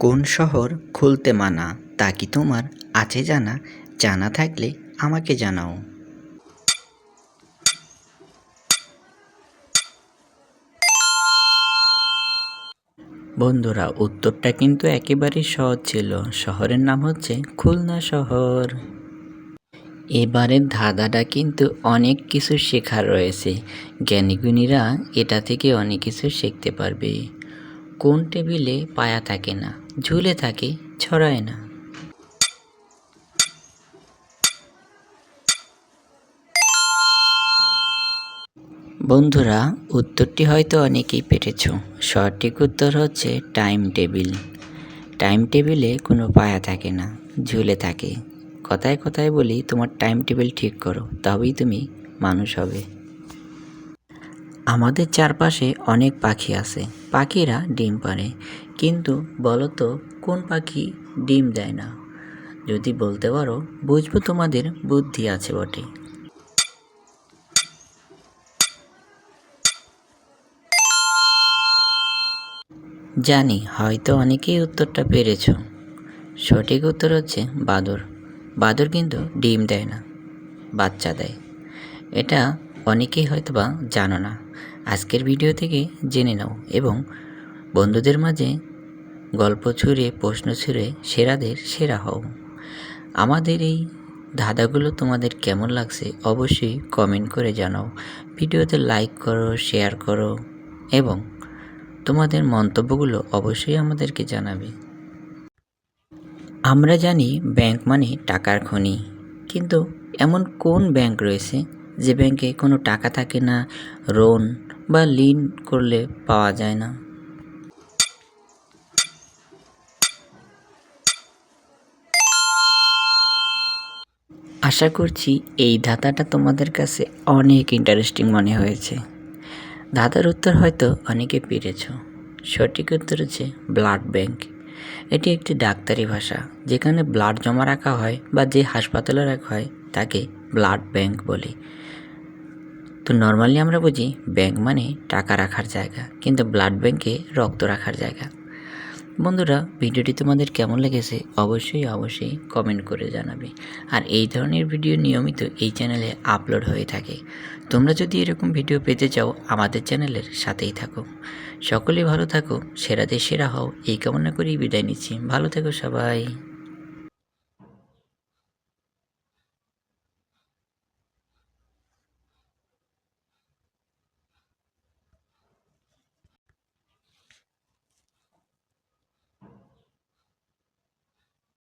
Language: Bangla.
কোন শহর খুলতে মানা, তা কি তোমার আছে জানা? জানা থাকলে আমাকে জানাও। বন্ধুরা, উত্তরটা কিন্তু একেবারেই সহজ ছিল। শহরের নাম হচ্ছে খুলনা শহর। এবারের ধাঁধাটা কিন্তু অনেক কিছু শেখার রয়েছে। জ্ঞানীগুণীরা এটা থেকে অনেক কিছু শিখতে পারবে। কোন টেবিলে পায়া থাকে না? ঝুলে থাকে, ছড়ায় না। বন্ধুরা, উত্তরটি হয়তো অনেকেই পেরেছ। সঠিক উত্তর হচ্ছে টাইম টেবিল টাইম টেবিলে কোনো পায়া থাকে না, ঝুলে থাকে। কথায় কথায় বলি, তোমার টাইম টেবিল ঠিক করো, তবেই তুমি মানুষ হবে। আমাদের চারপাশে অনেক পাখি আছে। পাখিরা ডিম পারে কিন্তু বলো তো কোন পাখি ডিম দেয় না? যদি বলতে পারো, বুঝব তোমাদের বুদ্ধি আছে বটে। জানি, হয়তো অনেকেই উত্তরটা পেরেছ। সঠিক উত্তর হচ্ছে বাদর। বাদর কিন্তু ডিম দেয় না, বাচ্চা দেয়। এটা অনেকেই হয়তো বা জানো না। আজকের ভিডিও থেকে জেনে নাও এবং বন্ধুদের মাঝে গল্প ছুঁড়ে, প্রশ্ন ছুঁড়ে সেরাদের সেরা হও। আমাদের এই ধাঁধাগুলো তোমাদের কেমন লাগছে অবশ্যই কমেন্ট করে জানাও। ভিডিওতে লাইক করো শেয়ার করো এবং তোমাদের মন্তব্যগুলো অবশ্যই আমাদেরকে জানাবে। আমরা জানি ব্যাংক মানে টাকার খনি, কিন্তু এমন কোন ব্যাংক রয়েছে যে ব্যাংকে কোনো টাকা থাকে না লোন বা ঋণ করলে পাওয়া যায় না। আশা করছি এই ধাঁধাটা তোমাদের কাছে অনেক ইন্টারেস্টিং মনে হয়েছে। ধাঁধার উত্তর হয়তো অনেকে পেরেছ। সঠিক উত্তর হচ্ছে ব্লাড ব্যাংক এটি একটি ডাক্তারি ভাষা, যেখানে ব্লাড জমা রাখা হয় বা যে হাসপাতালে রাখা হয় তাকে ব্লাড ব্যাংক বলে। তো নর্মালি আমরা বুঝি ব্যাংক মানে টাকা রাখার জায়গা, কিন্তু ব্লাড ব্যাংকে রক্ত রাখার জায়গা। বন্ধুরা, ভিডিওটি তোমাদের কেমন লেগেছে অবশ্যই অবশ্যই কমেন্ট করে জানাবে। আর এই ধরনের ভিডিও নিয়মিত এই চ্যানেলে আপলোড হয়ে থাকে। তোমরা যদি এরকম ভিডিও পেতে চাও, আমাদের চ্যানেলের সাথেই থাকো। সকলেই ভালো থাকো সেরাদের সেরা হও, এই কামনা করেই বিদায় নিচ্ছি। ভালো থেকো সবাই।